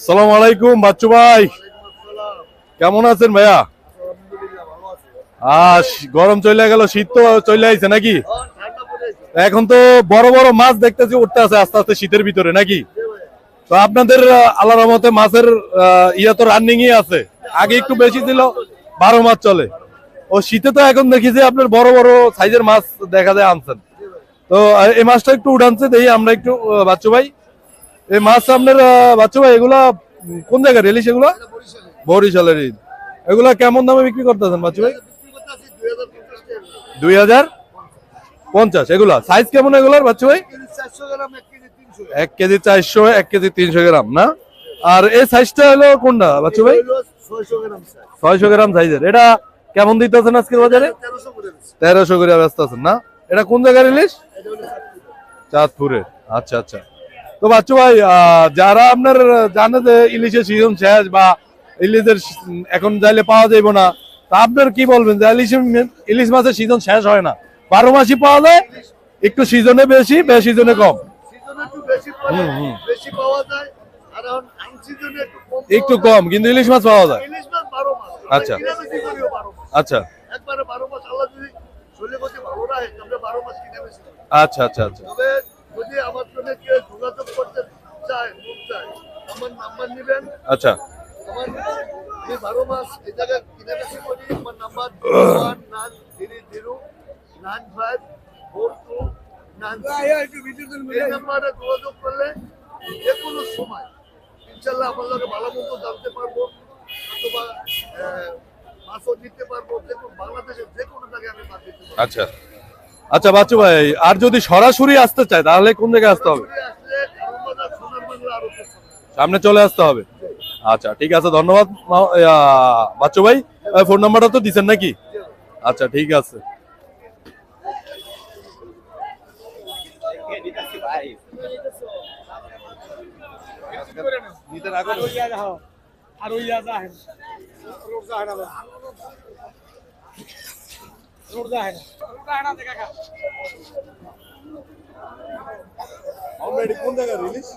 আসসালামু আলাইকুম বাচ্চু ভাই। কেমন আছেন ভাইয়া? আহ গরম চলে গেল, শীত তো চলে আইছে নাকি? এখন তো বড় বড় মাছ দেখতেছি, উঠতে আছে আস্তে আস্তে শীতের ভিতরে নাকি? তো আপনাদের আল্লাহ রহমতে মাছের ইয়া তো রানিংই আছে। আগে একটু বেশি ছিল, বারো মাছ চলে। ও শীতে তো এখন দেখি যে আপনার বড় বড় সাইজের মাছ দেখা যায় আনছেন। তো এই মাছটা একটু উঠানছে, দেখি আমরা একটু বাচ্চু ভাই। এই মাছ আপনার বাচ্চু ভাই এগুলা কোন জায়গার রিলিশ এগুলা? বরিশালের। ঈদ এগুলা কেমন দামে বিক্রি করতেছেন বাচ্চু ভাই? দুই হাজার পঞ্চাশ। এগুলা সাইজ কেমন এগুলার বাচ্চু ভাই? এক কেজি চারশো এক কেজি তিনশো গ্রাম। না? আর এই সাইজটা হলো কোনটা বাচ্চু ভাই? ছয়শো গ্রাম সাইজের এটা কেমন দিতেছেন আজকের বাজারে? তেরোশো করে ব্যস্ত আছেন না? এটা কোন জায়গার ইলিশ চাঁদপুরে আচ্ছা আচ্ছা। তো বাচ্চু ভাই যারা আপনার জানে যে ইলিশের সিজন শেষ বা ইলিশের এখন যাইলে পাওয়া যাইব না তা আপনার কি বলবেন? যে ইলিশ ইলিশ মাছের সিজন শেষ হয় না। বারো মাসই পাওয়া যায় একটু সিজনে বেশি বে সিজনে কম। একটু কম কিন্তু ইলিশ মাছ পাওয়া যায়। আচ্ছা। আচ্ছা। আচ্ছা আচ্ছা মাস আচ্ছা। আমার বারো মাস এই জায়গায় কিনে বেশি করি। আমার number one nine three zero nine five four two nine এই নাম্বারে যোগাযোগ করলে যে কোনো সময় ইনশাল্লাহ আমার ভালো মতো জানতে পারব অথবা আহ, মাছও নিতে পারব যে কোনো বাংলাদেশের যে কোনো জায়গায় আমি মাছ দিতে পারব। আচ্ছা। আচ্ছা বাচ্চু ভাই আর যদি সরাসরি আসতে চায় তাহলে কোন জায়গায় আসতে হবে? সামনে চলে আসতে হবে। আচ্ছা ঠিক আছে, ধন্যবাদ বাচ্চু ভাই। ফোন নাম্বারটা তো দিচ্ছেন নাকি? আচ্ছা ঠিক আছে।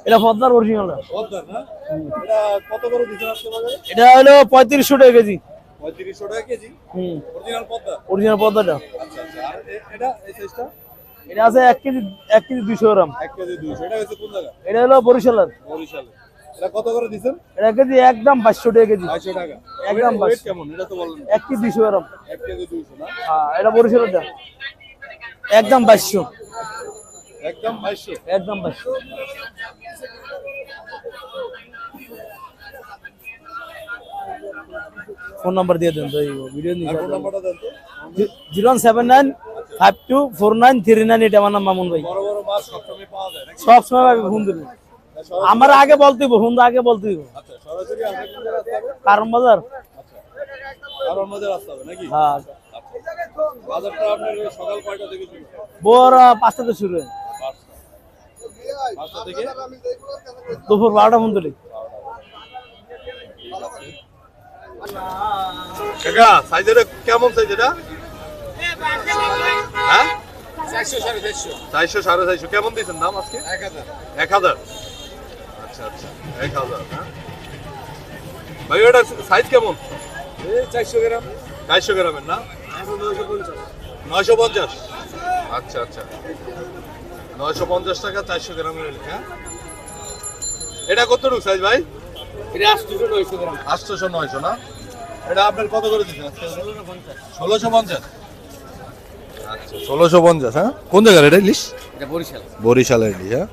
এটা পদ্মার অরিজিনাল এটা হলো পঁয়ত্রিশশো টাকা কেজি। পঁয়ত্রিশশো টাকা কেজি? হুম। অরিজিনাল পদ্মা? অরিজিনাল পদ্মাটা। আচ্ছা আর এটা এই সাইজটা এটা আছে এক কেজি এক কেজি দুইশো গ্রাম। এক কেজি দুইশো। এটা হচ্ছে কোন জায়গা? এটা হলো বরিশালের। বরিশালে। এটা কত করে এটা কেজি একদম বাইশশো টাকা কেজি। টাকা। একদম ওয়েট কেমন? এটা তো বললেন এক কেজি দুইশো গ্রাম। এক কেজি দুইশো না? হ্যাঁ এটা একদম বাইশশো। একদম বাইশশো একদম বাইশশো ফোন নাম্বার দিয়ে দেন তো এই ভিডিও আর ফোন নাম্বারটা দেন তো। Zero one seven nine five two four nine three nine এটা আমার নাম মামুন ভাই। বড় বড় মাছ সবসময় পাওয়া যায় নাকি? সব সময় ভাই ফোন দিবেন আমার আগে বলতে হইব ফোন আগে বলতে হইব। আচ্ছা কারণ বাজার। আচ্ছা। হ্যাঁ। সকাল কয়টা থেকে শুরু ভোর পাঁচটাতে শুরু হয়। পাঁচটা দুপুর বারোটা পর্যন্ত লেগে। কাকা সাইজ এটা কেমন সাইজ এটা? হ্যাঁ? চারশো সাড়ে চারশো। কেমন দিয়েছেন দাম আজকে? এক হাজার। আচ্ছা আচ্ছা এক হাজার হ্যাঁ? ভাই ওটা সাইজ কেমন? চারশো গ্রাম। চারশো গ্রামের না? নয়শো পঞ্চাশ। আচ্ছা আচ্ছা। নয়শো পঞ্চাশ টাকা চারশো গ্রামের লেখা এটা কতটুকু সাইজ ভাই? এটা আসতেছে নয়শো গ্রাম। আটশোশো নয়শো না? এটা আপনার কত করে দিচ্ছেন ষোলোশো পঞ্চাশ? আচ্ছা ষোলোশো পঞ্চাশ হ্যাঁ? কোন জায়গার এটা ইলিশ? এটা বরিশাল। বরিশালের ইলিশ হ্যাঁ?